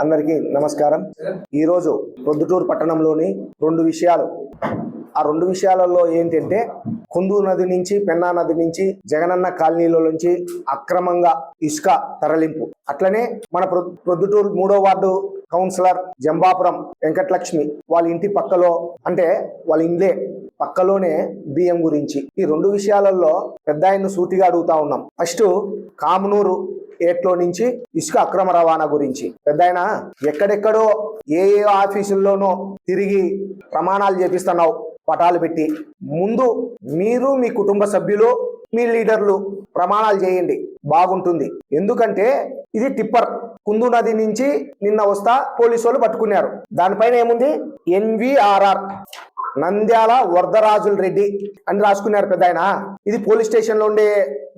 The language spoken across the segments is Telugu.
అందరికీ నమస్కారం. ఈరోజు ప్రొద్దుటూరు పట్టణంలోని రెండు విషయాలు. ఆ రెండు విషయాలలో ఏంటంటే కుందూరు నది నుంచి పెన్నా నది నుంచి జగనన్న కాలనీలో నుంచి అక్రమంగా ఇసుక తరలింపు. అట్లనే మన ప్రొ- ప్రొద్దుటూరు మూడో వార్డు కౌన్సిలర్ జంబాపురం వెంకటలక్ష్మి వాళ్ళ ఇంటి పక్కలో అంటే వాళ్ళ ఇండ్లే పక్కలోనే బియ్యం గురించి. ఈ రెండు విషయాలలో పెద్ద ఆయన్ను సూటిగా అడుగుతా ఉన్నాం. ఫస్ట్ కామనూరు లో నుంచి ఇసుక అక్రమ రవాణా గురించి. పెద్ద ఆయన ఎక్కడెక్కడో ఏ ఏ ఆఫీసుల్లోనో తిరిగి ప్రమాణాలు చేపిస్తున్నావు పటాలు పెట్టి. ముందు మీరు మీ కుటుంబ సభ్యులు మీ లీడర్లు ప్రమాణాలు చేయండి. బాగుంటుంది. ఎందుకంటే ఇది టిప్పర్. కుందు నది నుంచి నిన్న వస్తా పోలీసు వాళ్ళు పట్టుకున్నారు. దానిపైన ఏముంది? ఎన్విఆర్ఆర్ నంద్యాల వరదరాజుల రెడ్డి అని రాసుకున్నారు పెద్ద ఆయన ఇది పోలీస్ స్టేషన్లో ఉండే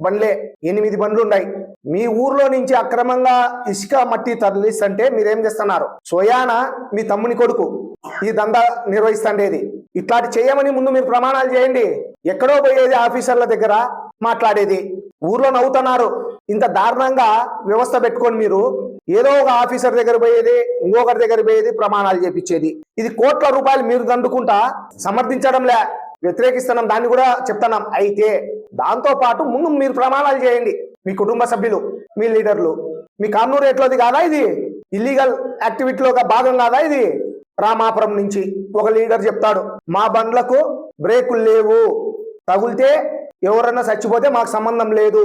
బండ్లే. ఎనిమిది బండ్లు ఉన్నాయి. మీ ఊర్లో నుంచి అక్రమంగా ఇసుక మట్టి తరలిస్తుంటే మీరేం చేస్తున్నారు? సోయాన మీ తమ్ముని కొడుకు ఈ దందా నిర్వహిస్తుండేది. ఇట్లాంటి చేయమని ముందు మీరు ప్రమాణాలు చేయండి. ఎక్కడో పోయేది ఆఫీసర్ల దగ్గర మాట్లాడేది. ఊర్లో నవ్వుతున్నారు. ఇంత దారుణంగా వ్యవస్థ పెట్టుకొని మీరు ఏదో ఒక ఆఫీసర్ దగ్గర పోయేది ఇంకొకరి దగ్గర పోయేది ప్రమాణాలు చేపించేది. ఇది కోట్ల రూపాయలు మీరు దండుకుంటా సమర్థించడంలే వ్యతిరేకిస్తున్నాం దాన్ని కూడా చెప్తున్నాం. అయితే దాంతో పాటు ముందు మీరు ప్రమాణాలు చేయండి. మీ కుటుంబ సభ్యులు మీ లీడర్లు. మీ కాన్నూరు రేట్లోది కాదా ఇది? ఇల్లీగల్ యాక్టివిటీలో ఒక భాగం కాదా ఇది? రామాపురం నుంచి ఒక లీడర్ చెప్తాడు మా బండ్లకు బ్రేకులు లేవు. తగులితే ఎవరన్నా చచ్చిపోతే మాకు సంబంధం లేదు.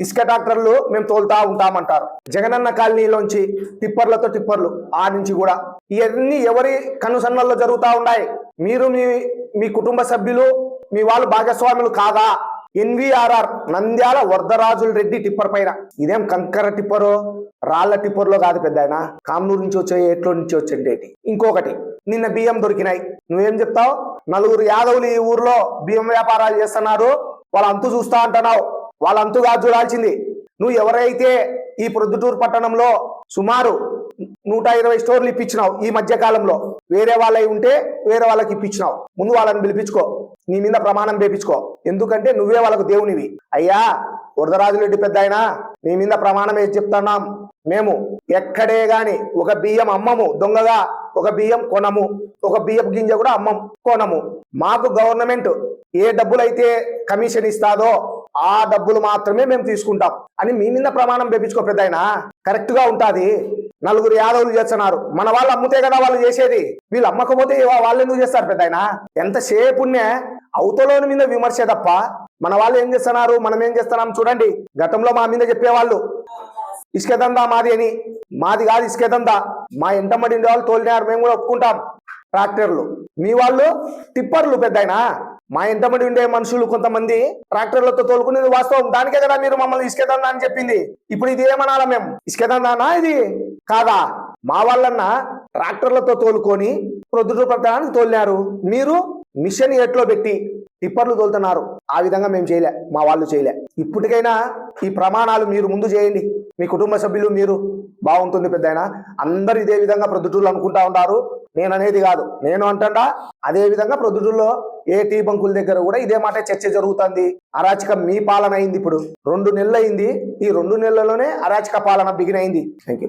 ఇసుక ట్రాక్టర్లు మేము తోలుతా ఉంటామంటారు. జగనన్న కాలనీలోంచి టిప్పర్లతో టిప్పర్లు ఆ నుంచి కూడా. ఇవన్నీ ఎవరి కనుసన్నల్లో జరుగుతూ ఉన్నాయి? మీరు మీ మీ కుటుంబ సభ్యులు మీ వాళ్ళు భాగస్వాములు కాదా? ఎన్విఆర్ఆర్ నంద్యాల వరదరాజుల రెడ్డి టిప్పర్ పైన. ఇదేం కంకర టిప్పరు రాళ్ళ టిప్పర్లో కాదు పెద్ద ఆయన కామనూరు నుంచి వచ్చే ఎట్లో నుంచి వచ్చేటి ఇంకొకటి నిన్న బియ్యం దొరికినాయి. నువ్వేం చెప్తావు? నలుగురు యాదవులు ఈ ఊర్లో బియ్యం వ్యాపారాలు చేస్తున్నారు. వాళ్ళ అంతు చూస్తా అంటున్నావు. వాళ్ళ అంతు చూడాల్సింది. నువ్వు ఎవరైతే ఈ ప్రొద్దుటూరు పట్టణంలో సుమారు నూట ఇరవై స్టోర్లు ఇప్పించినావు ఈ మధ్య కాలంలో. వేరే వాళ్ళవి ఉంటే వేరే వాళ్ళకి ఇప్పించినావు. ముందు వాళ్ళని పిలిపించుకో. నీ మీద ప్రమాణం వేపించుకో ఎందుకంటే నువ్వే వాళ్ళకు దేవునివి. అయ్యా వరదరాజులెడ్డి పెద్ద ఆయన నీ మీద ప్రమాణం వేసి చెప్తున్నాం? మేము ఎక్కడే గాని ఒక బియ్యం అమ్మము దొంగగా ఒక బియ్యం కొనము. ఒక బియ్యం గింజ కూడా అమ్మం కొనము. మాకు గవర్నమెంట్ ఏ డబ్బులైతే కమిషన్ ఇస్తాదో ఆ డబ్బులు మాత్రమే మేము తీసుకుంటాం అని మీ మీద ప్రమాణం వేపించుకో పెద్ద ఆయన కరెక్ట్గా ఉంటుంది. నలుగురు యాదవులు చేస్తున్నారు. మన వాళ్ళు అమ్ముతే కదా వాళ్ళు చేసేది. వీళ్ళు అమ్మకపోతే వాళ్ళు ఎందుకు చేస్తారు పెద్ద ఆయన ఎంతసేపునే అవతలోని మీద విమర్శ తప్ప మన వాళ్ళు ఏం చేస్తున్నారు? మనం ఏం చేస్తున్నాం చూడండి. గతంలో మా మీద చెప్పేవాళ్ళు. ఇసుక దందా మాది అని. మాది కాదు ఇసుక దందా. మా ఇంటమ్మడి మడి వాళ్ళు తోలినారు మేము కూడా ఒప్పుకుంటాం. ట్రాక్టర్లు. మీ వాళ్ళు టిప్పర్లు పెద్ద మా ఇంటమ్మడి ఉండే మనుషులు కొంతమంది ట్రాక్టర్లతో తోలుకునేది వాస్తవం. దానికే కదా మీరు మమ్మల్ని ఇసుక అని చెప్పింది. ఇప్పుడు ఇది ఏమనాలా మేము ఇసుకెదందానా ఇది? కాదా? మా వాళ్ళన్న ట్రాక్టర్లతో తోలుకొని ప్రొద్దుటూరు పట్టడానికి తోలినారు. మీరు మిషన్ ఎట్లో పెట్టి టిప్పర్లు తోలుతున్నారు. ఆ విధంగా మేము చేయలే. మా వాళ్ళు చేయలే. ఇప్పటికైనా ఈ ప్రమాణాలు మీరు ముందు చేయండి. మీ కుటుంబ సభ్యులు మీరు. బాగుంటుంది పెద్ద అందరు ఇదే విధంగా ప్రొద్దుటూరులు అనుకుంటా ఉంటారు. నేను అనేది కాదు. నేను అంటా అదే విధంగా ప్రొద్దుటూరులో ఏ టీ బంకుల దగ్గర కూడా ఇదే మాట చర్చ జరుగుతుంది. అరాచక మీ పాలన అయింది ఇప్పుడు. రెండు నెలలు అయింది ఈ రెండు నెలల్లోనే అరాచక పాలన బిగినైంది. Thank you